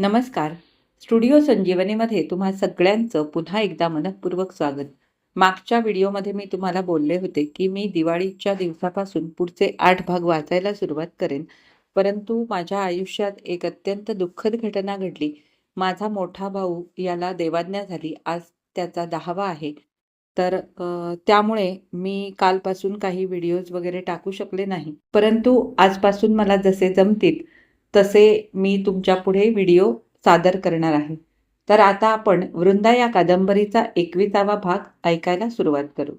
नमस्कार. स्टुडिओ संजीवनीमध्ये तुम्हा सगळ्यांचं पुन्हा एकदा मनपूर्वक स्वागत. मागच्या व्हिडिओमध्ये मी तुम्हाला बोलले होते की मी दिवाळीच्या दिवसापासून पुढचे आठ भाग वाचायला सुरुवात करेन. परंतु माझ्या आयुष्यात एक अत्यंत दुःखद घटना घडली. माझा मोठा भाऊ याला देवाज्ञा झाली. आज त्याचा दहावा आहे. तर त्यामुळे मी कालपासून काही व्हिडिओज वगैरे टाकू शकले नाही. परंतु आजपासून मला जसे जमतील तसे मी तुमच्यापुढे व्हिडिओ सादर करणार आहे. तर आता आपण वृंदा या कादंबरीचा एकविसावा भाग ऐकायला सुरुवात करू.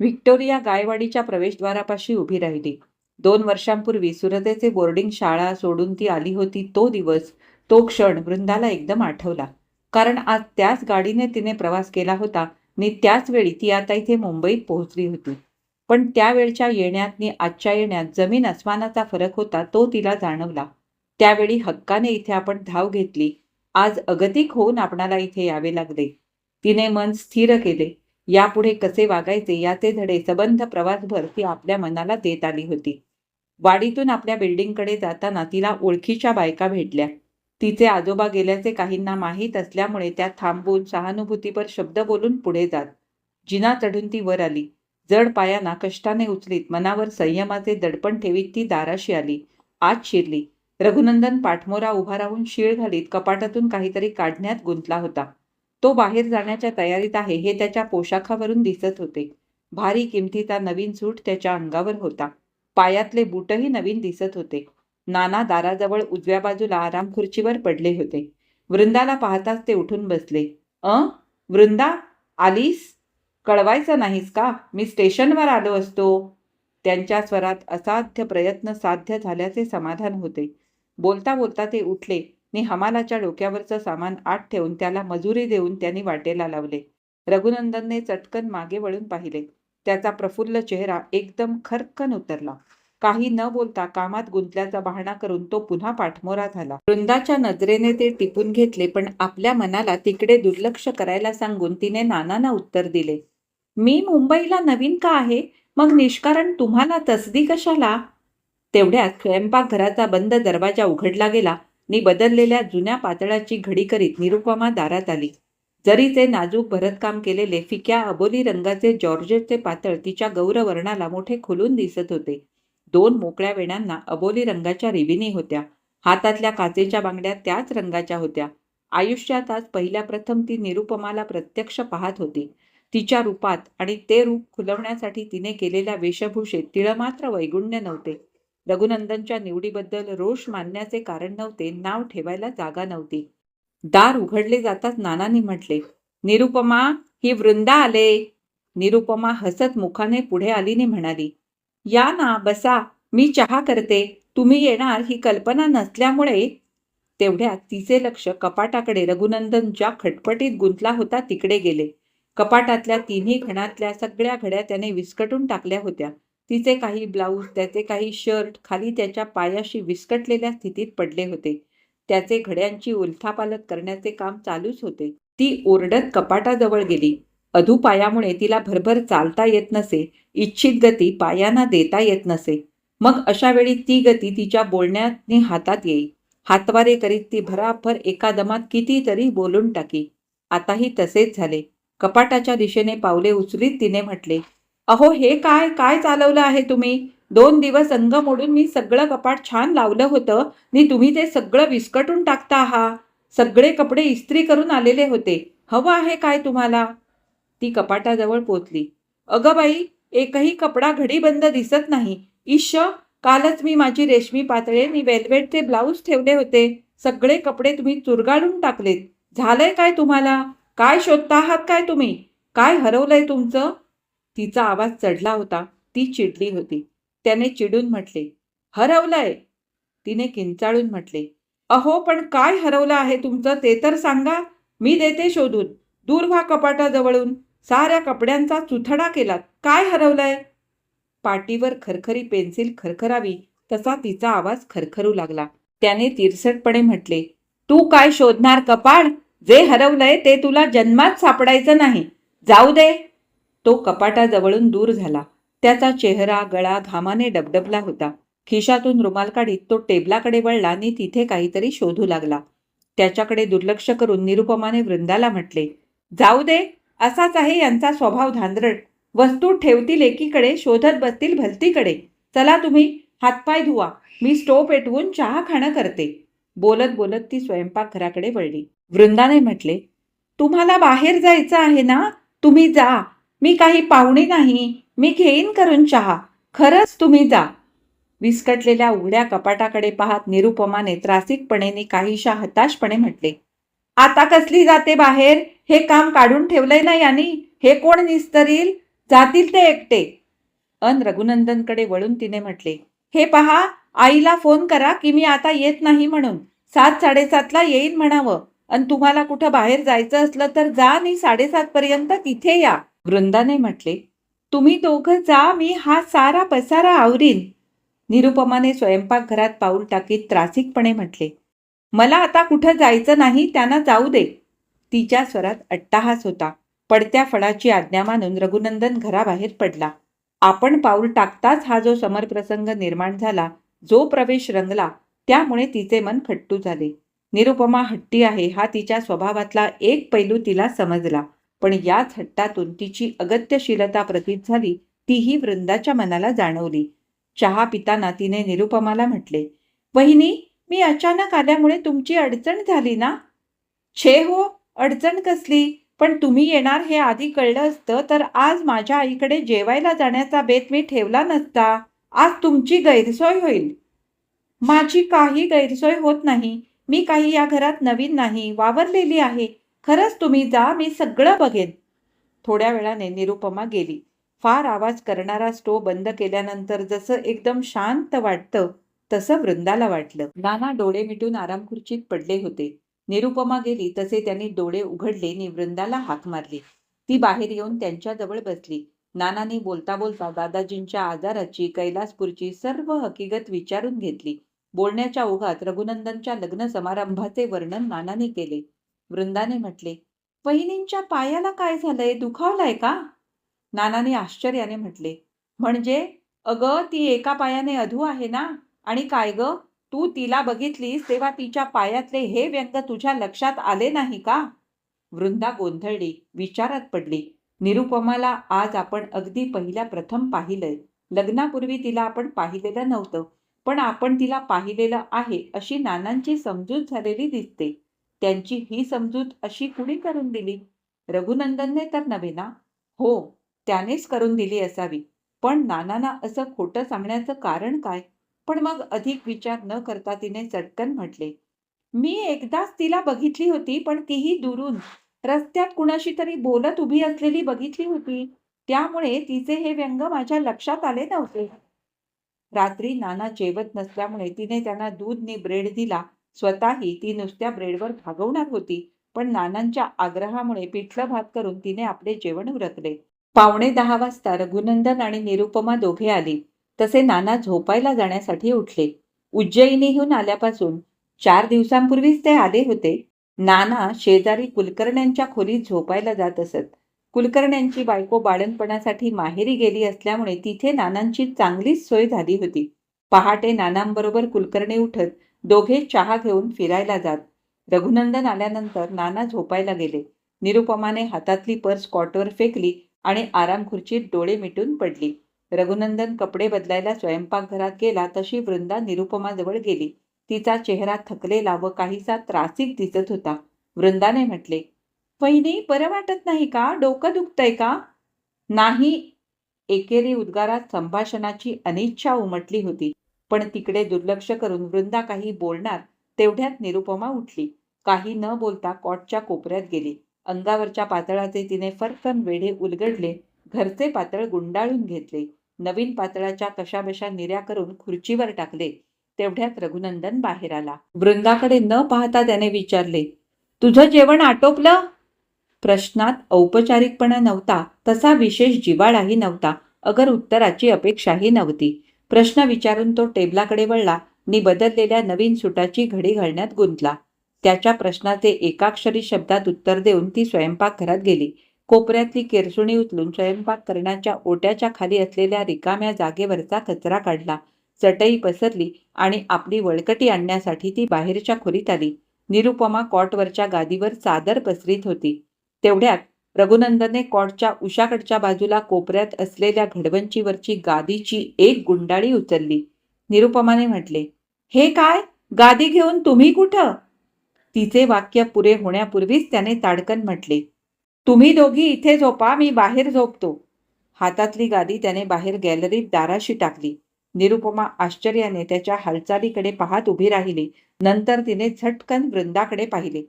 व्हिक्टोरिया गायवाडीच्या प्रवेशद्वारापाशी उभी राहिली. दोन वर्षांपूर्वी सुरतेचे बोर्डिंग शाळा सोडून ती आली होती तो दिवस तो क्षण वृंदाला एकदम आठवला. कारण आज त्याच गाडीने तिने प्रवास केला होता आणि त्याच वेळी ती आता इथे मुंबईत पोहोचली होती. पण त्यावेळच्या येण्यात आणि आजच्या येण्यात जमीन अस्मानाचा फरक होता तो तिला जाणवला. त्यावेळी हक्काने इथे आपण धाव घेतली. आज अगतिक होऊन आपणाला इथे यावे लागले. तिने मन स्थिर केले. यापुढे कसे वागायचे याचे धडे सबंध प्रवासभर ती आपल्या मनाला देत आली होती. वाडीतून आपल्या बिल्डिंगकडे जाताना तिला ओळखीच्या बायका भेटल्या. तिचे आजोबा गेल्याचे काहींना माहीत असल्यामुळे त्या थांबून सहानुभूतीपर शब्द बोलून पुढे जात. जिना चढून ती वर आली. जड पायांना कष्टाने उचलीत. मनावर संयमाचे दडपण ठेवीत ती दाराशी आली. आत शिरली. रघुनंदन पाठमोरा उभा राहून शीळ घालीत. कपाटातून काहीतरी काढण्यात गुंतला होता. तो बाहेर जाण्याच्या तयारीत आहे. हे त्याच्या पोशाखावरून दिसत होते. भारी किमतीचा नवीन सूट त्याच्या अंगावर होता. पायातले बूटही नवीन दिसत होते. नाना दाराजवळ उजव्या बाजूला आराम खुर्चीवर पडले होते. वृंदाला पाहताच ते उठून बसले. अ? वृंदा? आलीस? कळवायचं नाहीस का? मी स्टेशनवर आलो असतो. त्यांच्या स्वरात असाध्य प्रयत्न साध्य झाल्याचे समाधान होते. बोलता बोलता ते उठले. नि हमालाच्या डोक्यावरचं सामान आत ठेवून त्याला मजुरी देऊन त्यांनी वाटेला लावले. रघुनंदनने चटकन मागे वळून पाहिले. त्याचा प्रफुल्ल चेहरा एकदम खरकन उतरला. काही न बोलता कामात गुंतल्याचा बहाणा करून तो पुन्हा पाठमोरा झाला. वृंदाच्या नजरेने ते टिपून घेतले पण आपल्या मनाला तिकडे दुर्लक्ष करायला सांगून तिने नानांना उत्तर दिले. मी मुंबईला नवीन का आहे? मग निष्कारण तुम्हाला तसदी कशाला? तेवढ्यात स्वयंपाकघराचा बंद दरवाजा उघडला गेला. नि बदललेल्या जुन्या पातळाची घडी करीत निरुपमा दारात आली. जरीचे नाजूक भरतकाम केलेले फिक्या अबोली रंगाचे जॉर्जेटचे पातळ तिच्या गौरवर्णाला मोठे खुलून दिसत होते. दोन मोकळ्या वेण्यांना अबोली रंगाच्या रिबिनी होत्या. हातातल्या काचेच्या बांगड्या त्याच रंगाच्या होत्या. आयुष्यात आज पहिल्या प्रथम ती निरुपमाला प्रत्यक्ष पाहत होती. तिच्या रूपात आणि ते रूप खुलवण्यासाठी तिने केलेल्या वेशभूषेत तिळमात्र वैगुण्य नव्हते. रघुनंदनच्या निवडीबद्दल रोष मानण्याचे कारण नव्हते नाव ठेवायला जागा नव्हती. दार उघडले जाताच नानांनी म्हटले निरुपमा ही वृंदा आले. निरुपमा हसत मुखाने पुढे आलीने म्हणाली या ना बसा मी चहा करते. तुम्ही येणार ही कल्पना नसल्यामुळे. तेवढ्यात तिचे लक्ष कपाटाकडे रघुनंदनच्या खटपटीत गुंतला होता तिकडे गेले. कपाटातल्या तिन्ही घणातल्या सगळ्या घड्या त्याने विस्कटून टाकल्या होत्या. तिचे काही ब्लाऊज त्याचे काही शर्ट खाली त्याच्या पायाशी विस्कटलेल्या स्थितीत पडले होते. त्याचे घड्यांची उलथापालत करण्याचे काम चालूच होते. ती ओरडत कपाटाजवळ गेली. अधू पायामुळे तिला भरभर चालता येत नसे इच्छित गती पायांना देता येत नसे. मग अशा वेळी ती गती तिच्या बोलण्याने हातात येई. हातवारे करीत ती भराभर एका दमात कितीतरी बोलून टाकी. आताही तसेच झाले. कपाटाच्या दिशेने पावले उचलीत तिने म्हटले अहो हे काय? काय चालवलं आहे तुम्ही? दोन दिवस अंग मोडून मी सगळं कपाट छान लावलं होतं. नि तुम्ही ते सगळं विस्कटून टाकता आहा सगळे कपडे इस्त्री करून आलेले होते. हवं आहे काय तुम्हाला? ती कपाटाजवळ पोचली. अगं बाई एकही कपडा घडीबंद दिसत नाही. ईश कालच मी माझी रेशमी पातळे मी वेल्वेटचे ब्लाऊज ठेवले होते. सगळे कपडे तुम्ही चुरगाळून टाकलेत. झालंय काय तुम्हाला? काय शोधता आहात काय तुम्ही? काय हरवलंय तुमचं? तिचा आवाज चढला होता. ती चिडली होती. त्याने चिडून म्हटले हरवलंय. तिने किंचाळून म्हटले अहो पण काय हरवलं आहे तुमचं ते तर सांगा. मी देते शोधून. दूर व्हा कपाटाजवळून. साऱ्या कपड्यांचा चुथडा केलात. काय हरवलंय? पाटीवर खरखरी पेन्सिल खरखरावी तसा तिचा आवाज खरखरू लागला. त्याने तिरसटपणे म्हटले तू काय शोधणार कपाळ? जे हरवलंय ते तुला जन्मात सापडायचं नाही. जाऊ दे. तो कपाटाजवळून दूर झाला. त्याचा चेहरा गळा घामाने डबडबला होता. खिशातून रुमाल काढीत तो टेबलाकडे वळला आणि तिथे काहीतरी शोधू लागला. त्याच्याकडे दुर्लक्ष करून निरुपमाने वृंदाला म्हटले जाऊ दे. असाच आहे यांचा स्वभाव धांदरट वस्तू ठेवतील एकीकडे शोधत बसतील भलतीकडे. चला तुम्ही हातपाय धुवा. मी स्टोव पेटवून चहा खाणं करते. बोलत बोलत ती स्वयंपाकघराकडे वळली. वृंदाने म्हटले तुम्हाला बाहेर जायचं आहे ना? तुम्ही जा. मी काही पाहुणे नाही. मी घेईन करून चहा. खरंच तुम्ही जा. विस्कटलेल्या उघड्या कपाटाकडे पाहत निरुपमाने त्रासिकपणेने काहीशा हताशपणे म्हटले आता कसली जाते बाहेर? हे काम काढून ठेवलंय ना यांनी? हे कोण निस्तरील? जातील ते एकटे. अन रघुनंदनकडे वळून तिने म्हटले हे पहा आईला फोन करा की मी आता येत नाही म्हणून. सात साडेसातला येईन म्हणावं. आणि तुम्हाला कुठं बाहेर जायचं असलं तर जा आणि साडेसात पर्यंत तिथे या. वृंदाने म्हटले तुम्ही दोघं जा मी हा सारा पसारा आवरीन. निरुपमाने स्वयंपाकघरात पाऊल टाकीत त्रासिकपणे म्हटले मला आता कुठं जायचं नाही त्यांना जाऊ दे. तिच्या स्वरात अट्टाहास होता. पडत्या फळाची आज्ञा मानून रघुनंदन घराबाहेर पडला. आपण पाऊल टाकताच हा जो समरप्रसंग निर्माण झाला जो प्रवेश रंगला त्यामुळे तिचे मन खट्टू झाले. निरुपमा हट्टी आहे. हा तिच्या स्वभावातला एक पैलू तिला समजला. पण याच हट्टातून तिची अगत्यशीलता प्रतीत झाली तीही वृंदाच्या मनाला जाणवली. चहा पिताना तिने निरुपमाला म्हटले वहिनी मी अचानक आल्यामुळे तुमची अडचण झाली ना? छे हो अडचण कसली? पण तुम्ही येणार हे आधी कळलं असतं तर आज माझ्या आईकडे जेवायला जाण्याचा बेत मी ठेवला नसता. आज तुमची गैरसोय होईल. माझी काही गैरसोय होत नाही. मी काही या घरात नवीन नाही वावरलेली आहे. खरंच तुम्ही जा मी सगळं बघेन. थोड्या वेळाने निरुपमा गेली. फार आवाज करणारा स्टो बंद केल्यानंतर जसं एकदम शांत वाटतं तसं वृंदाला वाटलं. नाना डोळे मिटून आराम खुर्चीत पडले होते. निरुपमा गेली तसे त्यांनी डोळे उघडले आणि वृंदाला हाक मारली. ती बाहेर येऊन त्यांच्याजवळ बसली. नानांनी बोलता बोलता दादाजींच्या आजाराची कैलासपूरची सर्व हकीकत विचारून घेतली. बोलण्याच्या ओघात रघुनंदनच्या लग्न समारंभाचे वर्णन नानाने केले. वृंदाने म्हटले वहिनींच्या पायाला काय झालंय? दुखावलाय का? नानाने आश्चर्याने म्हटले म्हणजे? अगं ती एका पायाने अधू आहे ना? आणि काय ग? तू तिला बघितलीस तेव्हा तिच्या पायातले हे व्यंग तुझ्या लक्षात आले नाही का? वृंदा गोंधळली विचारात पडली निरुपमाला आज आपण अगदी पहिल्या प्रथम पाहिलंय. लग्नापूर्वी तिला आपण पाहिलेलं नव्हतं. पण आपण तिला पाहिलेलं आहे अशी नानांची समजूत झालेली दिसते. त्यांची ही समजूत अशी कुणी करून दिली? रघुनंदनने तर नव्हे ना? हो त्यानेच करून दिली असावी. पण नानांना असं खोटं सांगण्याचं कारण काय? पण मग अधिक विचार न करता तिने चटकन म्हटले मी एकदाच तिला बघितली होती पण तीही दुरून. रस्त्यात कुणाशी तरी बोलत उभी असलेली बघितली होती. त्यामुळे तिचे हे व्यंग माझ्या लक्षात आले नव्हते. रात्री नाना जेवत नसल्यामुळे तिने त्यांना दूधनी ब्रेड दिला. स्वतःही ती नुसत्या ब्रेडवर भागवणार होती. पण नानांच्या आग्रहामुळे पिठलं भात करून तिने आपले जेवण उरकले. पावणे दहा वाजता रघुनंदन आणि निरुपमा दोघे आली. तसे नाना झोपायला जाण्यासाठी उठले. उज्जयिनीहून आल्यापासून चार दिवसांपूर्वीच ते आले होते. नाना शेजारी कुलकर्ण्यांच्या खोलीत झोपायला जात असत. कुलकर्ण्यांची बायको बाळणपणासाठी माहेरी गेली असल्यामुळे तिथे नानांची चांगलीच सोय झाली होती. पहाटे नानांबरोबर कुलकर्णी उठत दोघे चहा घेऊन फिरायला जात. रघुनंदन आल्यानंतर नाना झोपायला गेले. निरुपमाने हातातली पर्स कॉटवर फेकली आणि आराम खुर्चीत डोळे मिटून पडली. रघुनंदन कपडे बदलायला स्वयंपाकघरात गेला तशी वृंदा निरुपमाजवळ गेली. तिचा चेहरा थकलेला व काहीसा त्रासिक दिसत होता. वृंदाने म्हटले वहिनी बरं वाटत नाही का? डोकं दुखतंय का? नाही. एकेरी उद्गारात संभाषणाची अनिच्छा उमटली होती. पण तिकडे दुर्लक्ष करून वृंदा काही बोलणार तेवढ्यात निरुपमा उठली. काही न बोलता कॉटच्या कोपऱ्यात गेली. अंगावरच्या पातळाचे तिने फरकन वेढे उलगडले. घरचे पातळ गुंडाळून घेतले. नवीन पातळाच्या कशाबशा निऱ्या करून खुर्चीवर टाकले. तेवढ्यात रघुनंदन बाहेर आला. वृंदाकडे न पाहता त्याने विचारले तुझं जेवण आटोपलं? प्रश्नात औपचारिकपणा नव्हता तसा विशेष जिवाळाही नव्हता अगर उत्तराची अपेक्षाही नव्हती. प्रश्न विचारून तो टेबलाकडे वळला नि बदललेल्या नवीन सुटाची घडी घालण्यात गुंतला. त्याच्या प्रश्नाचे एकाक्षरी शब्दात उत्तर देऊन ती स्वयंपाकघरात गेली. कोपऱ्यातली केरसुणी उचलून स्वयंपाक करण्याच्या ओट्याच्या खाली असलेल्या रिकाम्या जागेवरचा कचरा काढला. चटई पसरली आणि आपली वळकटी आणण्यासाठी ती बाहेरच्या खोलीत आली. निरुपमा कॉटवरच्या गादीवर चादर पसरीत होती. तेवढ्यात रघुनंदने कॉटच्या उशाकडच्या बाजूला कोपऱ्यात असलेल्या घडवंचीवरची गादीची एक गुंडाळी उचलली. निरुपमाने म्हटले हे काय? गादी घेऊन तुम्ही कुठं? तिचे वाक्य पुरे होण्यापूर्वीच त्याने ताडकन म्हटले तुम्ही दोघी इथे झोपा मी बाहेर झोपतो. हातातली गादी त्याने बाहेर गॅलरीत दाराशी टाकली. निरुपमा आश्चर्याने त्याच्या हालचालीकडे पाहत उभी राहिली. नंतर तिने झटकन वृंदाकडे पाहिले.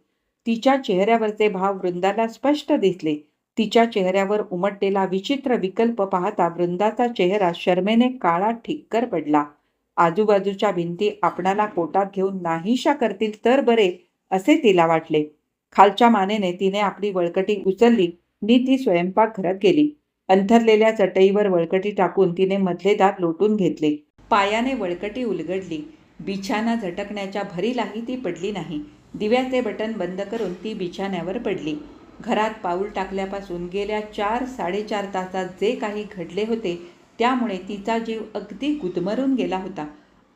तिच्या चेहऱ्यावरचे भाव वृंदाला स्पष्ट दिसले. तिच्या चेहऱ्यावर उमटलेला विचित्र विकल्प पाहता वृंदाचा चेहरा शर्मेने काळा ठिक्कर पडला. आजूबाजूच्या भिंती आपणाला पोटात घेऊन नाहीशा करतील तर बरे असे तिला वाटले. खालच्या मानेने तिने आपली वळकटी उचलली. मी ती स्वयंपाक घरात गेली. अंथरलेल्या चटईवर वळकटी टाकून तिने मधले दात लोटून घेतले. पायाने वळकटी उलगडली. बिछाना झटकण्याच्या भरीलाही ती पडली नाही. दिव्याचे बटन बंद करून ती बिछाण्यावर पडली. घरात पाऊल टाकल्यापासून गेल्या चार साडेचार तासात जे काही घडले होते त्यामुळे तिचा जीव अगदी गुदमरून गेला होता.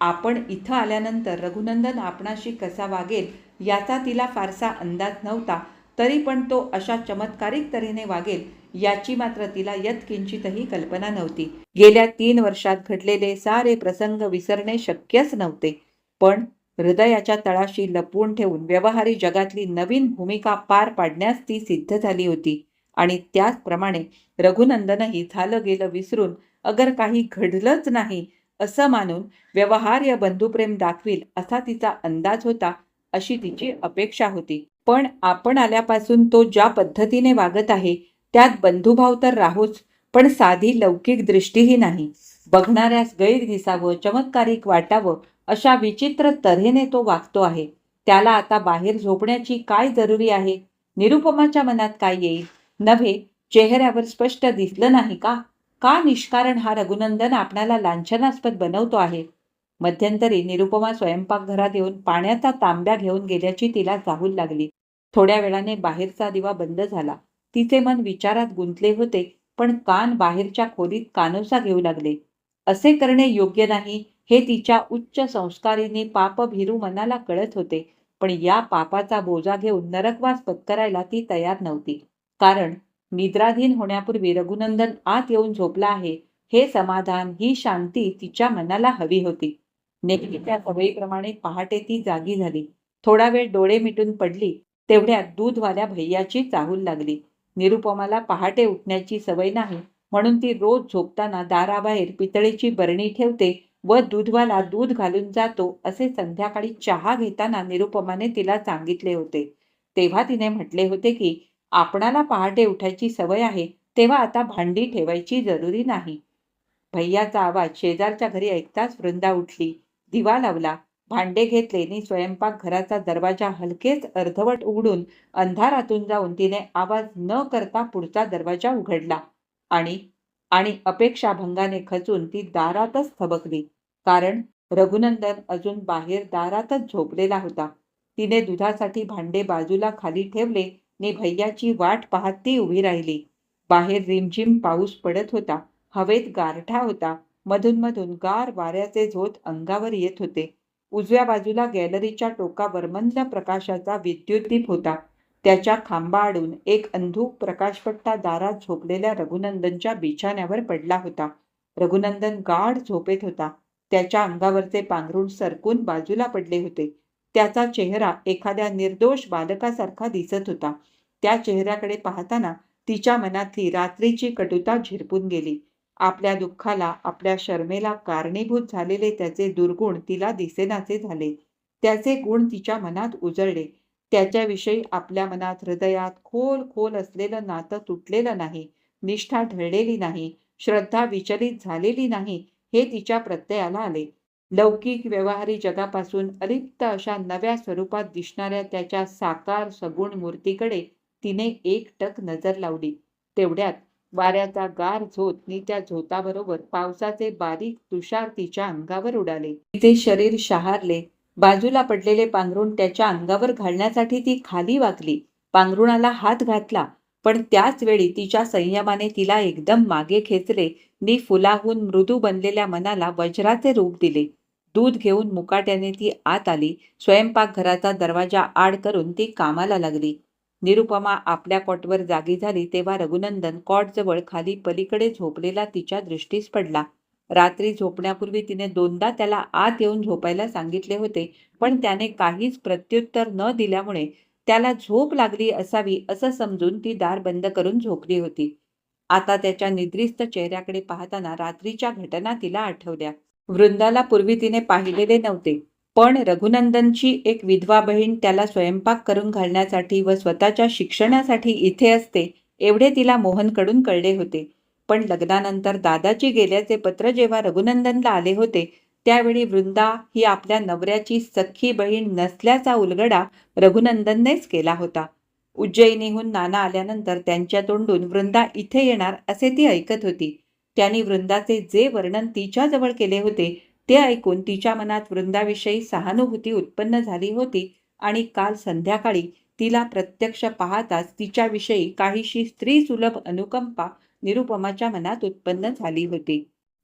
आपण इथं आल्यानंतर रघुनंदन आपणाशी कसा वागेल याचा तिला फारसा अंदाज नव्हता तरी पण तो अशा चमत्कारिक तऱ्हेने वागेल याची मात्र तिला यत्किंचितही कल्पना नव्हती. गेल्या तीन वर्षात घडलेले सारे प्रसंग विसरणे शक्यच नव्हते. पण हृदयाच्या तळाशी लपवून ठेवून व्यवहारी जगातली नवीन भूमिका पार पाडण्यास ती सिद्ध झाली होती. आणि त्याचप्रमाणे रघुनंदनही झालं गेलं विसरून अगर काही घडलंच नाही असं मानून व्यवहार्य बंधुप्रेम दाखवील असा तिचा अंदाज होता अशी तिची अपेक्षा होती. पण आपण आल्यापासून तो ज्या पद्धतीने वागत आहे त्यात बंधुभाव तर राहोच पण साधी लौकिक दृष्टीही नाही. बघणाऱ्यास गैर दिसावं चमत्कारिक वाटावं अशा विचित्र तऱ्हेने तो वागतो आहे. त्याला आता बाहेर झोपण्याची काय जरुरी आहे? निरुपमाच्या मनात काय येईल? नव्हे चेहऱ्यावर स्पष्ट दिसलं नाही का? का निष्कारण हा रघुनंदन आपणाला लांछनास्पद बनवतो आहे? मध्यंतरी निरुपमा स्वयंपाकघरात येऊन पाण्याचा तांब्या घेऊन गेल्याची तिला जाहूल लागली. थोड्या वेळाने बाहेरचा दिवा बंद झाला. तिचे मन विचारात गुंतले होते पण कान बाहेरच्या खोलीत कानोसा घेऊ लागले. असे करणे योग्य नाही. हे तिच्या उच्च संस्कारीने पापभिरू मनाला कळत होते. पण या पापाचा बोजा घेऊन नरकवास पत्करायला ती तयार नव्हती. कारण निद्राधीन होण्यापूर्वी रघुनंदन आत येऊन झोपला आहे. हे समाधान ही शांती तिच्या मनाला हवी होती. नेहमीच्या सवयीप्रमाणे पहाटे ती जागी झाली. थोडा वेळ डोळे मिटून पडली. तेवढ्यात दूधवाल्या भैयाची चाहूल लागली. निरुपमाला पहाटे उठण्याची सवय नाही. म्हणून ती रोज झोपताना दाराबाहेर पितळेची बरणी ठेवते. व दूधवाला दूध घालून जातो असे संध्याकाळी चहा घेताना निरुपमाने तिला सांगितले होते. तेव्हा तिने म्हटले होते की आपणाला पहाटे उठायची सवय आहे तेव्हा आता भांडी ठेवायची जरुरी नाही. भैयाचा आवाज शेजारच्या घरी ऐकताच वृंदा उठली. दिवा लावला. भांडे घेतले नि स्वयंपाक घराचा दरवाजा हलकेच अर्धवट उघडून अंधारातून जाऊन तिने आवाज न करता पुढचा दरवाजा उघडला आणि आणि अपेक्षाभंगाने खचून ती दारातच थबकली. कारण रघुनंदन अजून बाहेर दारातच झोपलेला होता. तिने दुधासाठी भांडे बाजूला खाली ठेवले नि भैयाची वाट पाहत ती उभी राहिली. बाहेर रिमझिम पाऊस पडत होता. हवेत गारठा होता. मधून मधून गार वाऱ्याचे झोत अंगावर येत होते. उजव्या बाजूला गॅलरीच्या टोकावर मंद प्रकाशाचा विद्युत दीप होता. त्याच्या खांबाआडून एक अंधूक प्रकाशपट्टा दारात झोपलेल्या रघुनंदनच्या बिछाण्यावर पडला होता. रघुनंदन गाढ झोपेत होता. त्याच्या अंगावरचे पांघरूण सरकून बाजूला पडले होते. त्याचा चेहरा एखाद्या निर्दोष बालकासारखा दिसत होता. त्या चेहऱ्याकडे पाहताना तिच्या मनातली रात्रीची कटुता झिरपून गेली. आपल्या दुःखाला आपल्या शर्मेला कारणीभूत झालेले त्याचे दुर्गुण तिला दिसेनासे झाले. त्याचे गुण तिच्या मनात उजळले. त्याच्याविषयी आपल्या मनात हृदयात खोल खोल असलेलं नातं तुटलेलं नाही निष्ठा ढळलेली नाही श्रद्धा विचलित झालेली नाही हे तिच्या प्रत्ययाला आले. लौकिक व्यवहारी जगापासून अलिप्त अशा नव्या स्वरूपात दिसणाऱ्या त्याच्या साकार सगुण मूर्तीकडे तिने एकटक नजर लावली. तेवढ्यात वाऱ्याचा गार झोत नि त्या झोताबरोबर पावसाचे बारीक तुषार तिच्या अंगावर उडाले. तिचे शरीर शहारले. बाजूला पडलेले पांघरुण त्याच्या अंगावर घालण्यासाठी ती खाली वाकली. पांघरुणाला हात घातला पण त्याच वेळी तिच्या संयमाने तिला एकदम मागे खेचले. नि फुलाहून मृदू बनलेल्या मनाला वज्राचे रूप दिले. दूध घेऊन मुकाट्याने ती आत आली. स्वयंपाकघराचा दरवाजा आड करून ती कामाला लागली. निरुपमा आपल्या कॉटवर जागी झाली तेव्हा रघुनंदन कॉटजवळ खाली पलीकडे झोपलेला तिच्या दृष्टीस पडला. रात्री झोपण्यापूर्वी तिने दोनदा त्याला आत येऊन झोपायला सांगितले होते पण त्याने काहीच प्रत्युत्तर न दिल्यामुळे त्याला झोप लागली असावी असं समजून ती दार बंद करून झोपली होती. आता त्याच्या निद्रिस्त चेहऱ्याकडे पाहताना रात्रीच्या घटना तिला आठवल्या. वृंदाला पूर्वी तिने पाहिलेले नव्हते पण रघुनंदनची एक विधवा बहीण त्याला स्वयंपाक करून घालण्यासाठी व स्वतःच्या शिक्षणासाठी इथे असते एवढे तिला मोहनकडून कळले होते. पण लग्नानंतर दादाजी गेल्याचे पत्र जेव्हा रघुनंदनला आले होते त्यावेळी वृंदा ही आपल्या नवऱ्याची सख्खी बहीण नसल्याचा उलगडा रघुनंदननेच केला होता. उज्जैनीहून नाना आल्यानंतर त्यांच्या तोंडून वृंदा इथे येणार असे ती ऐकत होती. त्यांनी वृंदाचे जे वर्णन तिच्याजवळ केले होते ते ऐकून तिच्या मनात वृंदाविषयी सहानुभूती उत्पन्न झाली होती आणि काल संध्याकाळी तिला प्रत्यक्ष पाहताच तिच्याविषयी काहीशी स्त्री सुलभ अनुकंपा निरुपमाच्या मनात उत्पन्न झाली होती.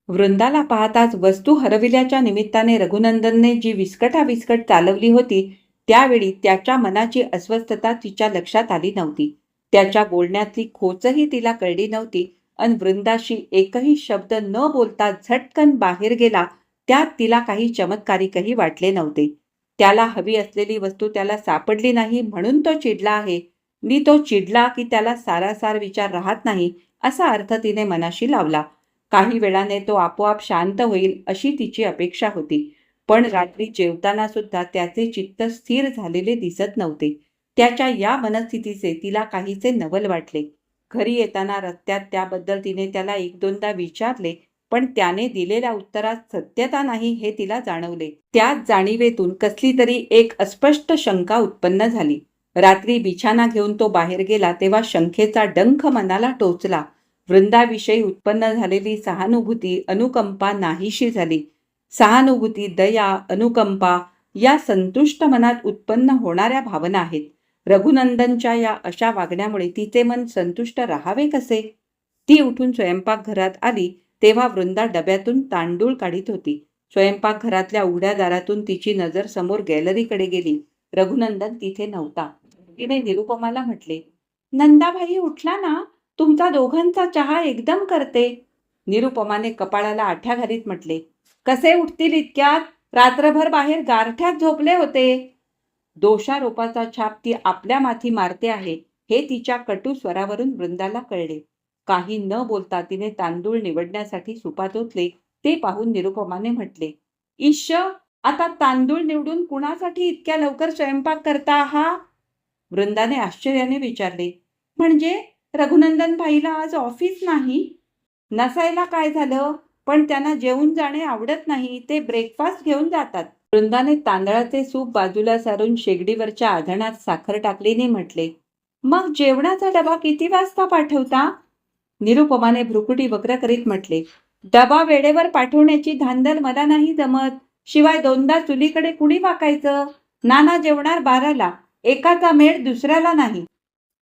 वृंदाला पाहताच वस्तू हरविल्याच्या निमित्ताने रघुनंदनने जी विस्कटा विस्कट चालवली होती त्यावेळी त्याच्या मनाची अस्वस्थता तिच्या लक्षात आली नव्हती. त्याच्या बोलण्यातली खोचही तिला कळली नव्हती अन वृंदाशी एकही शब्द न बोलता झटकन बाहेर गेला त्यात तिला काही चमत्कारिकही वाटले नव्हते. त्याला हवी असलेली वस्तू त्याला सापडली नाही म्हणून तो चिडला आहे. मी तो चिडला की त्याला सारासार विचार राहत नाही. असा अर्थ तिने मनाशी लावला. काही वेळाने तो आपोआप शांत होईल अशी तिची अपेक्षा होती. पण रात्री जेवताना सुद्धा त्याचे चित्त स्थिर झालेले दिसत नव्हते. त्याच्या या मनस्थितीचे तिला काहीसे नवल वाटले. घरी येताना रस्त्यात त्याबद्दल तिने त्याला एक दोनदा विचारले पण त्याने दिलेल्या उत्तरात सत्यता नाही हे तिला जाणवले. त्याच जाणीवेतून कसली तरी एक अस्पष्ट शंका उत्पन्न झाली. रात्री बिछाना घेऊन तो बाहेर गेला तेव्हा शंखेचा डंख मनाला टोचला. वृंदाविषयी उत्पन्न झालेली सहानुभूती अनुकंपा नाहीशी झाली. सहानुभूती दया अनुकंपा या संतुष्ट मनात उत्पन्न होणाऱ्या भावना आहेत. रघुनंदनच्या या अशा वागण्यामुळे तिचे मन संतुष्ट राहावे कसे? ती उठून स्वयंपाकघरात आली तेव्हा वृंदा डब्यातून तांदूळ काढीत होती. स्वयंपाकघरातल्या उघड्या दारातून तिची नजर समोर गॅलरीकडे गेली. रघुनंदन तिथे नव्हता. तिने निरुपमाला म्हटले नंदाभाई उठला ना. तुमचा दोघांचा चहा एकदम करते. निरुपमाने कपाळाला आठ्या घालीत म्हटले कसे उठतील इतक्यात? रात्रभर बाहेर गारठ्यात झोपले होते. दोषारोपाचा छाप ती आपल्या माथी मारते आहे हे तिच्या कटू स्वरावरून वृंदाला कळले. काही न बोलता तिने तांदूळ निवडण्यासाठी सुपात ओतले ते पाहून निरुपमाने म्हटले ईश आता तांदूळ निवडून कुणासाठी इतक्या लवकर स्वयंपाक करता हा? वृंदाने आश्चर्याने विचारले म्हणजे रघुनंदन भाईला आज ऑफिस नाही. नसायला काय झालं? पण त्यांना जेवून जाणे आवडत नाही. ते ब्रेकफास्ट घेऊन जातात. वृंदाने तांदळाचे सूप बाजूला सारून शेगडीवरच्या आधणात साखर टाकलीने म्हटले मग जेवणाचा डबा किती वाजता पाठवता? निरुपमाने भ्रुकुटी वक्र करीत म्हटले डबा वेळेवर पाठवण्याची धांदल मला नाही जमत. शिवाय दोनदा चुलीकडे कुणी वाकायचं? नाना जेवणार बाराला. एकाचा मेळ दुसऱ्याला नाही.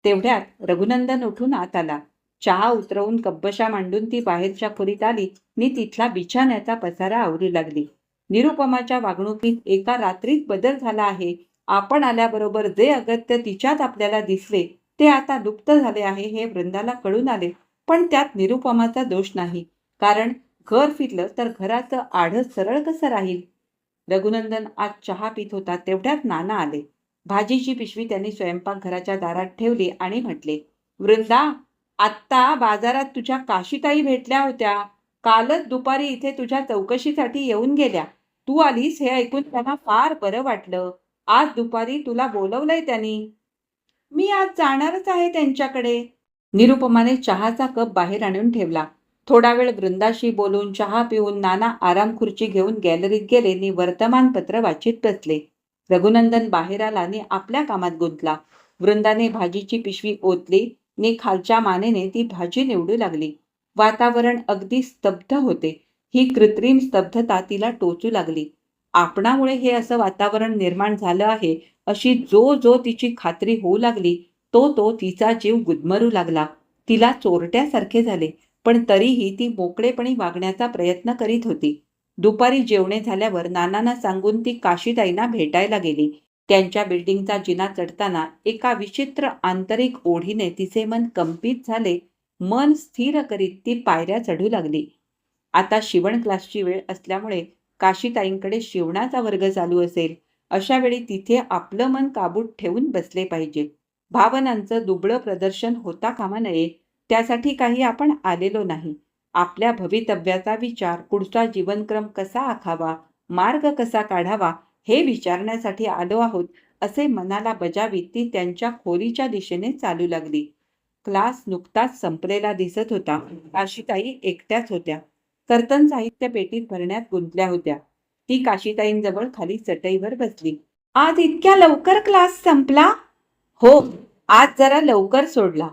तेवढ्यात रघुनंदन उठून आत आला. चहा उतरवून कब्बशा मांडून ती बाहेरच्या खोलीत आली. मी तिथला बिछाण्याचा पसारा आवरू लागली. निरुपमाच्या वागणुकीत एका रात्रीत बदल झाला आहे. आपण आल्याबरोबर जे अगत्य तिच्यात आपल्याला दिसले ते आता लुप्त झाले आहे हे वृंदाला कळून आले. पण त्यात निरुपमाचा दोष नाही. कारण घर फिरलं तर घराचं आढ सरळ कसं राहील? रघुनंदन आज चहा पित होता तेवढ्यात नाना आले. भाजीची पिशवी त्यांनी स्वयंपाकघराच्या दारात ठेवली आणि म्हटले वृंदा आत्ता बाजारात तुझ्या काशीताई भेटल्या होत्या. कालच दुपारी इथे तुझ्या चौकशीसाठी येऊन गेल्या. तू आलीस हे ऐकून त्यांना फार बरं वाटलं. आज दुपारी तुला बोलवलंय त्यांनी. मी आज जाणारच आहे त्यांच्याकडे. निरुपमाने चहाचा कप बाहेर आणून ठेवला. थोडा वेळ वृंदाशी बोलून चहा पिऊन नाना आराम खुर्ची घेऊन गॅलरीत गेले आणि वर्तमानपत्र वाचित बसले. रघुनंदन बाहेर आला आणि आपल्या कामात गुंतला. वृंदाने भाजीची पिशवी ओतली आणि खालच्या मानेने ती भाजी निवडू लागली. वातावरण अगदी स्तब्ध होते. ही कृत्रिम स्तब्धता तिला टोचू लागली. आपणामुळे हे असं वातावरण निर्माण झालं आहे अशी जो जो तिची खात्री होऊ लागली तो तो तिचा जीव गुदमरू लागला. तिला चोरट्यासारखे झाले पण तरीही ती मोकळेपणी वागण्याचा प्रयत्न करीत होती. दुपारी जेवणे झाल्यावर नानांना सांगून ती काशीताईंना भेटायला गेली. त्यांच्या बिल्डिंगचा जिना चढताना एका विचित्र आंतरिक ओढीने तिचे मन कंपित झाले. मन स्थिर करीत ती पायऱ्या चढू लागली. आता शिवण क्लासची वेळ असल्यामुळे काशीताईंकडे शिवणाचा वर्ग चालू असेल. अशा वेळी तिथे आपलं मन काबूत ठेवून बसले पाहिजे. भावनांचं दुबळं प्रदर्शन होता कामा नये. त्यासाठी काही आपण आलेलो नाही. आपल्या भवितव्याचा विचार पुढचा जीवनक्रम कसा आखावा मार्ग कसा काढावा हे विचारण्यासाठी आलो आहोत असे मनाला बजावीत ती त्यांच्या खोलीच्या दिशेने चालू लागली. क्लास नुकताच संपलेला दिसत होता. काशीताई एकट्याच होत्या. कर्तन साहित्य पेटीत भरण्यात गुंतल्या होत्या. ती काशीताईंजवळ खाली चटईवर बसली. आज इतक्या लवकर क्लास संपला? हो आज जरा लवकर सोडला.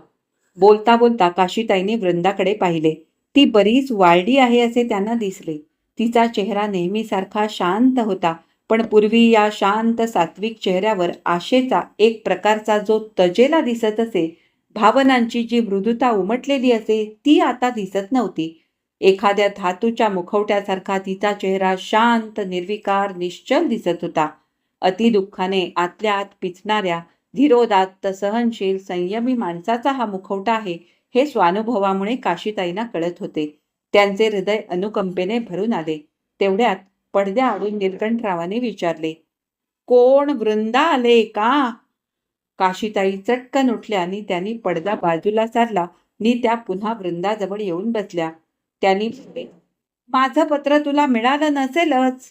बोलता बोलता काशीताईने वृंदाकडे पाहिले. ती बरीच वाळडी आहे असे त्यांना दिसले. तिचा चेहरा नेहमीसारखा शांत होता पण पूर्वी या शांत सात्विक चेहऱ्यावर आशेचा एक प्रकारचा जो तजेला दिसत असे भावनांची जी मृदुता उमटलेली असे ती आता दिसत नव्हती. एखाद्या धातूच्या मुखवट्यासारखा तिचा चेहरा शांत निर्विकार निश्चल दिसत होता. अतिदुःखाने आतल्या आत पिचणाऱ्या धीरोदात्त सहनशील संयमी माणसाचा हा मुखवटा आहे हे स्वानुभवामुळे काशीताईंना कळत होते. त्यांचे हृदय अनुकंपेने भरून आले. तेवढ्यात पडद्या आडून निलकंठरावाने विचारले कोण वृंदा आले का? काशीताई चटकन उठल्या आणि त्यांनी पडदा बाजूला सारला. आणि त्या पुन्हा वृंदाजवळ येऊन बसल्या. त्यांनी माझं पत्र तुला मिळालं नसेलच.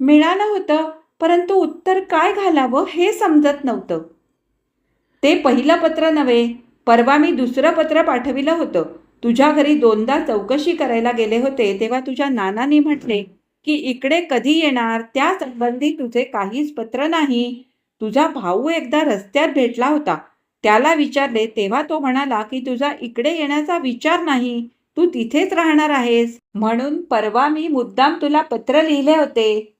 मिळालं होतं परंतु उत्तर काय घालावं हे समजत नव्हतं. ते पहिलं पत्र नव्हे परवा मी दुसरं पत्र पाठविलं होतं. तुझ्या घरी दोनदा चौकशी करायला गेले होते तेव्हा तुझ्या नानांनी म्हटले की इकडे कधी येणार? त्या संबंधी तुझे काहीच पत्र नाही. तुझा भाऊ एकदा रस्त्यात भेटला होता. त्याला विचारले तेव्हा तो म्हणाला की तुझा इकडे येण्याचा विचार नाही. तू तिथेच राहणार आहेस. म्हणून परवा मी मुद्दाम तुला पत्र लिहिले होते.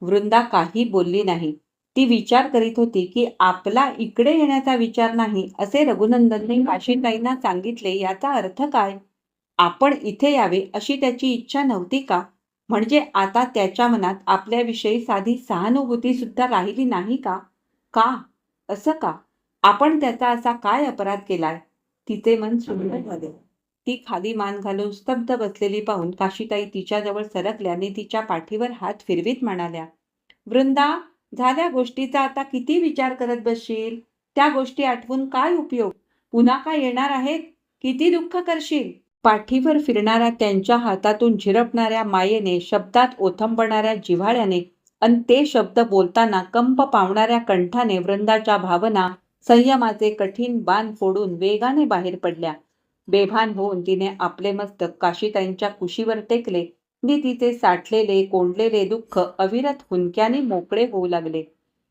वृंदा काही बोलली नाही. ती विचार करीत होती की आपला इकडे येण्याचा विचार नाही असे रघुनंदनने काशीताईंना सांगितले याचा अर्थ काय? आपण इथे यावे अशी त्याची इच्छा नव्हती का? म्हणजे आता त्याच्या मनात आपल्याविषयी साधी सहानुभूती सुद्धा राहिली नाही का? का? असं का? आपण त्याचा असा काय अपराध केलाय? तिचे मन सुंदर झाले. ती खाली मान घालून स्तब्ध बसलेली पाहून काशीताई तिच्याजवळ सरकल्याने तिच्या पाठीवर हात फिरवीत म्हणाल्या वृंदा झाल्या गोष्टीचा आता किती विचार करत बसशील? त्या गोष्टी आठवून काय उपयोग? पुन्हा काय येणार आहेत? किती दुःख करशील? पाठीवर फिरणाऱ्या त्यांच्या हातातून झिरपणाऱ्या मायेने शब्दात ओथंबणाऱ्या जिव्हाळ्याने आणि ते शब्द बोलताना कंप पावणाऱ्या कंठाने वृंदाच्या भावना संयमाचे कठीण बाण फोडून वेगाने बाहेर पडल्या. बेभान होऊन तिने आपले मस्तक काशीताईंच्या कुशीवर टेकले. नि तिचे साठलेले कोंडलेले दुःख अविरत हुंक्याने मोकळे होऊ लागले.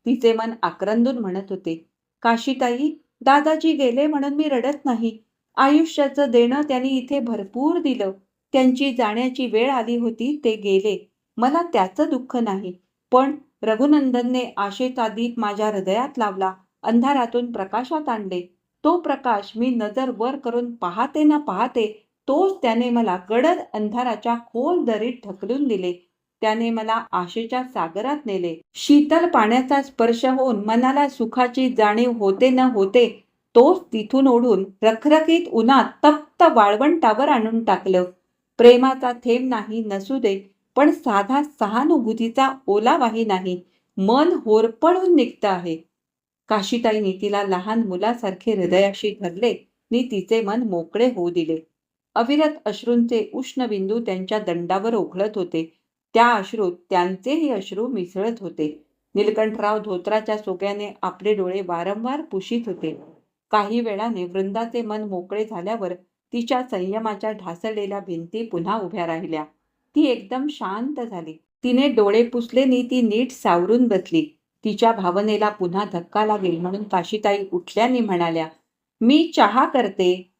तिचे मन आक्रंदून म्हणत होते काशीताई दादाजी गेले म्हणून मी रडत नाही. आयुष्याचं देणं त्यांनी इथे भरपूर दिलं. त्यांची जाण्याची वेळ आली होती ते गेले. मला त्याचं दुःख नाही. पण रघुनंदनने आशेचा दीप माझ्या हृदयात लावला अंधारातून प्रकाशात आणले. तो प्रकाश मी नजर वर करून पाहते ना पाहते तोच त्याने मला गडद अंधाराच्या खोल दरीत ढकलून दिले. त्याने मला आशेच्या सागरात नेले. शीतल पाण्याचा स्पर्श होऊन मनाला सुखाची जाणीव होते न होते तोच तिथून ओढून रखरखीत उन्हात तप्त वाळवंटावर आणून टाकलं. प्रेमाचा थेंब नाही नसू दे पण साधा सहानुभूतीचा ओलावाही नाही. मन होरपळून निघतं आहे. काशीताई तिला लहान मुलासारखे हृदयाशी धरले. नी तिचे मन मोकळे होऊ दिले. अविरत अश्रूंचे उष्ण बिंदू त्यांच्या दंडावर ओघळत होते. त्या अश्रूत त्यांचेही अश्रू मिसळत होते. निलकंठराव धोत्राच्या सोक्याने आपले डोळे वारंवार पुशीत होते. काही वेळाने वृंदाचे मन मोकळे झाल्यावर तिच्या संयमाच्या ढासळलेल्या भिंती पुन्हा उभ्या राहिल्या. ती एकदम शांत झाली. तिने डोळे पुसले नी ती नीट सावरून बसली. तिच्या भावनेला पुन्हा धक्का लागेल म्हणून काशीताई उठल्याने म्हणाल्या मी चहा करते.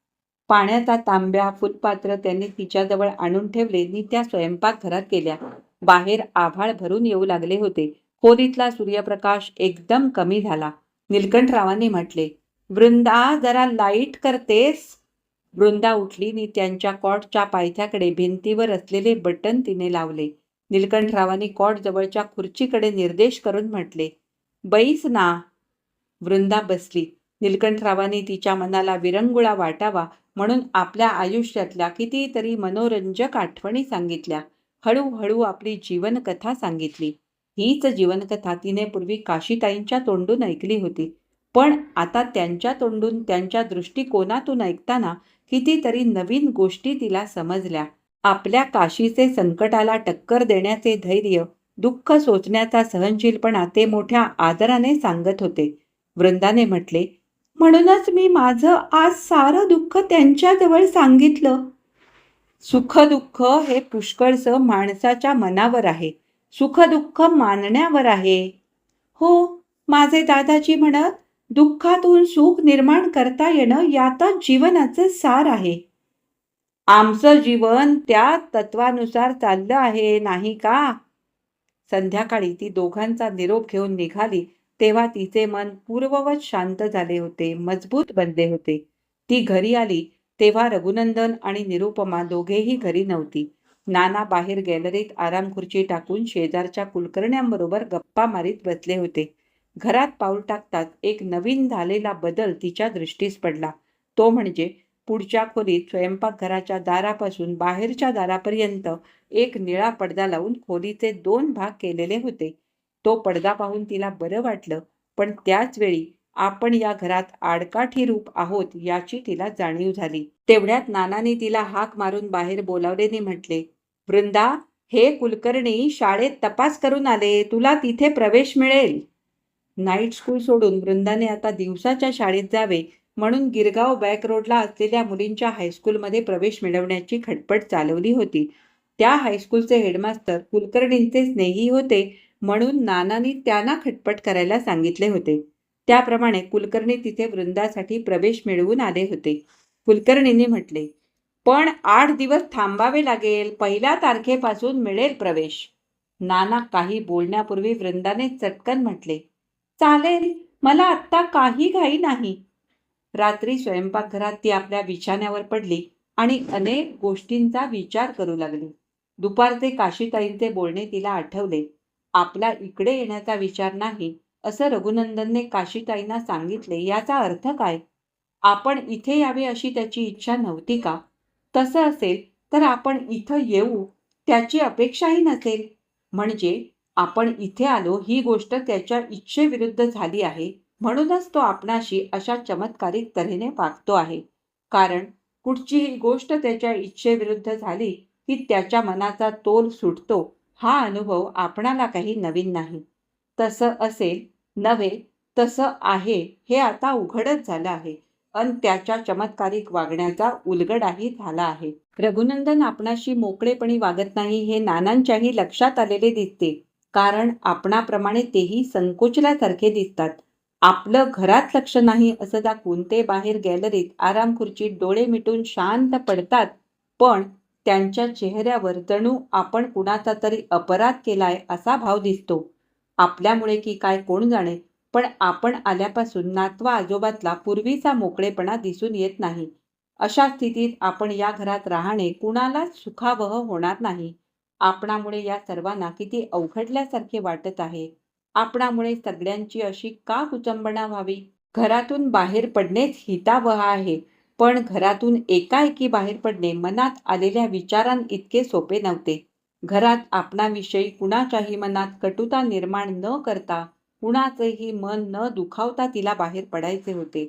पाण्याचा तांब्या फुलपात्र त्यांनी तिच्याजवळ आणून ठेवले. नि त्या स्वयंपाकघरात गेल्या बाहेर आभाळ भरून येऊ लागले होते. खोलीतला सूर्यप्रकाश एकदम कमी झाला. निलकंठरावांनी म्हटले वृंदा जरा लाइट करतेस. वृंदा उठली. आणि त्यांच्या कॉटच्या पायथ्याकडे भिंतीवर असलेले बटन तिने लावले. निलकंठरावांनी कॉट जवळच्या खुर्चीकडे निर्देश करून म्हटले बैस ना. वृंदा बसली. निलकंठरावांनी तिच्या मनाला विरंगुळा वाटावा. म्हणून आपल्या आयुष्यातल्या कितीतरी मनोरंजक आठवणी सांगितल्या. हळूहळू आपली जीवनकथा सांगितली. हीच जीवनकथा तिने पूर्वी काशीताईंच्या तोंडून ऐकली होती. पण आता त्यांच्या तोंडून त्यांच्या दृष्टिकोनातून ऐकताना कितीतरी नवीन गोष्टी तिला समजल्या. आपल्या काशीचे संकटाला टक्कर देण्याचे धैर्य दुःख सोचण्याचा सहनशीलपणा ते मोठ्या आदराने सांगत होते. वृंदाने म्हटले म्हणूनच मी माझं आज सारं दुःख त्यांच्याजवळ सांगितलं. सुखदुःख हे पुष्कळसं माणसाच्या मनावर आहे. सुखदुःख मानण्यावर आहे. हो माझे दादाजी म्हणत दुःखातून सुख निर्माण करता येणं यातच जीवनाचं सार आहे. आमचं जीवन त्या तत्वानुसार चाललं आहे नाही का? संध्याकाळी ती दोघांचा निरोप घेऊन निघाली. तेव्हा तिचे मन पूर्ववत शांत झाले होते मजबूत बनले होते. ती घरी आली तेव्हा रघुनंदन आणि निरुपमा दोघेही घरी नव्हती. नाना बाहेर गॅलरीत आराम खुर्ची टाकून शेजारच्या कुलकर्ण्यांबरोबर गप्पा मारीत बसले होते. घरात पाऊल टाकताच एक नवीन झालेला बदल तिच्या दृष्टीस पडला. तो म्हणजे पुढच्या खोलीत स्वयंपाकघराच्या दारापासून बाहेरच्या दारापर्यंत एक निळा पडदा लावून खोलीचे दोन भाग केलेले होते. तो पडदा पाहून तिला बरं वाटलं पण त्याच वेळी आपण या घरात आडकाठी रूप आहोत याची तिला जाणीव झाली. तेवढ्यात नानाने तिला हाक मारून बाहेर बोलावलेने म्हटले वृंदा हे कुलकर्णी शाळेत तपास करून आले तुला तिथे प्रवेश मिळेल. नाईट स्कूल सोडून वृंदाने आता दिवसाच्या शाळेत जावे म्हणून गिरगाव बॅक रोडला असलेल्या मुलींच्या हायस्कूलमध्ये प्रवेश मिळवण्याची खटपट चालवली होती. त्या हायस्कूलचे हेडमास्टर कुलकर्णींचे स्नेही होते म्हणून नानांनी त्यांना खटपट करायला सांगितले होते. त्याप्रमाणे कुलकर्णी तिथे वृंदासाठी प्रवेश मिळवून आले होते. कुलकर्णींनी म्हटले पण आठ दिवस थांबावे लागेल. पहिल्या तारखेपासून मिळेल प्रवेश. नाना काही बोलण्यापूर्वी वृंदाने चटकन म्हटले चालेल. मला आत्ता काही घाई नाही. रात्री स्वयंपाकघरात ती आपल्या बिछाण्यावर पडली आणि अनेक गोष्टींचा विचार करू लागली. दुपारचे काशीताईंचे बोलणे तिला आठवले. आपला इकडे येण्याचा विचार नाही असं रघुनंदनने काशीताईंना सांगितले याचा अर्थ काय? आपण इथे यावे अशी त्याची इच्छा नव्हती का? तसं असेल तर आपण इथं येऊ त्याची अपेक्षाही नसेल. म्हणजे आपण इथे आलो ही गोष्ट त्याच्या इच्छेविरुद्ध झाली आहे म्हणूनच तो आपणाशी अशा चमत्कारिक तऱ्हेने वागतो आहे. कारण कुठचीही गोष्ट त्याच्या इच्छेविरुद्ध झाली की त्याच्या मनाचा तोल सुटतो हा अनुभव आपणाला काही नवीन नाही. तसं असेल नव्हे तसं आहे हे आता उघडच झालं आहे अन त्याच्या चमत्कारिक वागण्याचा उलगडाही झाला आहे. रघुनंदन आपणाशी मोकळेपणी वागत नाही हे नानांच्याही लक्षात आलेले दिसते. कारण आपणाप्रमाणे तेही संकोचल्यासारखे दिसतात. आपलं घरात लक्ष नाही असं दाखवून ते बाहेर गॅलरीत आराम खुर्चीत डोळे मिटून शांत पडतात. पण त्यांच्या चेहऱ्यावर जणू आपण कुणाचा तरी अपराध केलाय असा भाव दिसतो. आपल्यामुळे की काय कोण जाणे पण आपण आल्यापासून नातवा आजोबातला पूर्वीचा मोकळेपणा दिसून येत नाही. अशा स्थितीत आपण या घरात राहणे कुणालाच सुखावह होणार नाही. आपणामुळे या सर्वांना किती अवघडल्यासारखे वाटत आहे. आपणामुळे सगळ्यांची अशी का कुचंबणा व्हावी? घरातून बाहेर पडणेच हितावह आहे. पण घरातून एकाएकी बाहेर पडणे मनात आलेल्या विचारांइतके सोपे नव्हते. घरात आपणाविषयी कुणाच्याही मनात कटुता निर्माण न करता कुणाचेही मन न दुखावता तिला बाहेर पडायचे होते.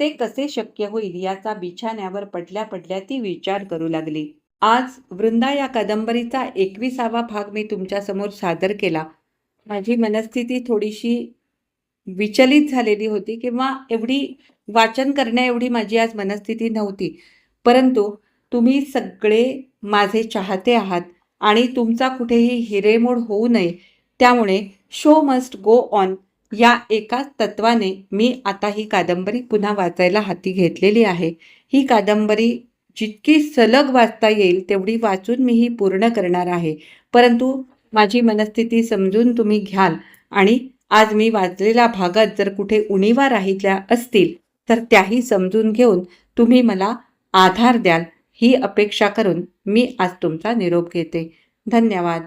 ते कसे शक्य होईल याचा बिछाण्यावर पडल्या पडल्या ती विचार करू लागली. आज वृंदा या कादंबरीचा एकविसावा भाग मी तुमच्यासमोर सादर केला. माझी मनस्थिती थोडीशी विचलित झालेली होती किंवा एवढी वाचन करण्या एवढी माझी आज मनस्थिती नव्हती. परंतु तुम्ही सगळे माझे चाहते आहात आणि तुमचा कुठेही हिरेमोड होऊ नये. त्यामुळे शो मस्ट गो ऑन या एकाच तत्वाने मी आता ही कादंबरी पुन्हा वाचायला हाती घेतलेली आहे. ही कादंबरी जितकी सलग वाचता येईल तेवढी वाचून मी ही पूर्ण करणार आहे. परंतु माझी मनस्थिती समजून तुम्ही घ्याल आणि आज मी वाचलेल्या भागात जर कुठे उणीवा राहिल्या असतील तर त्याही समजून घेऊन तुम्ही मला आधार द्याल. ही अपेक्षा करून मी आज तुमचा निरोप घेते. धन्यवाद.